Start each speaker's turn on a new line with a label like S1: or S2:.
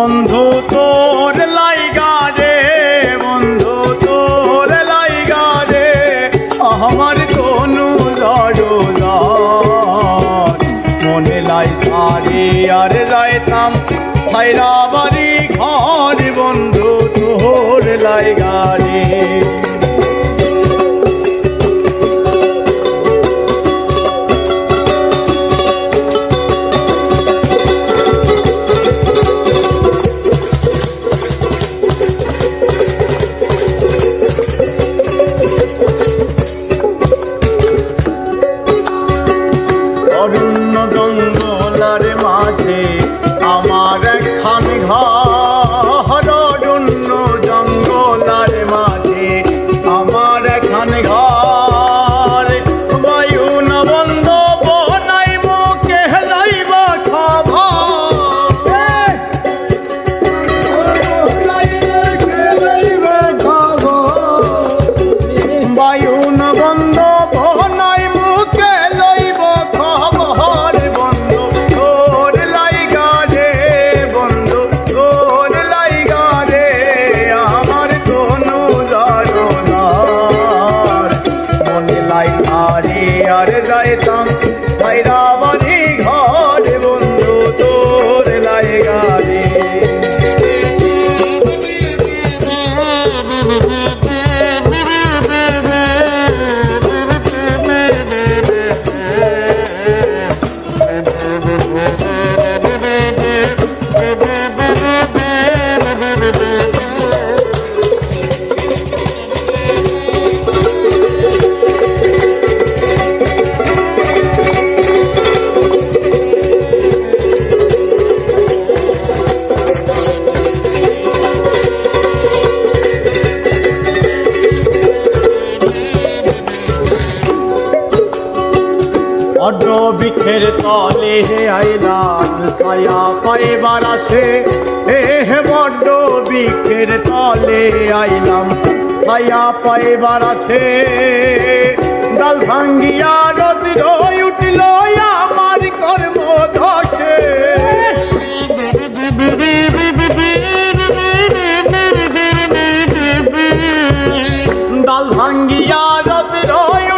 S1: বন্ধু, তোর লাইগা রে, বন্ধু, তোর লাইগা রে, আমার কোনো জড় মনে লাই সারি আর যাইতাম সাইরা বাড়ি ঘর, বন্ধু, তোর লাইগা রে। অরণ্য জঙ্গলার মাঝে আমার একখান ঘর। অরণ্য জঙ্গলার মাঝে আমার একখান ঘর। বায়ু ন বন্ধ বনাইব কেহলাইব খাবার বায়ু ন বন্ধ অন্য বৃক্ষের তলে হে আইলাম ছায়া পাইবার আসে হে হে বড্ড বিখের তলে আইলাম ছায়া পাইবার আসে ডাল ভাঙ্গিয়া নদী রই উঠিল আমার কর্ম ধসে ডাল ভাঙ্গিয়া নদী রই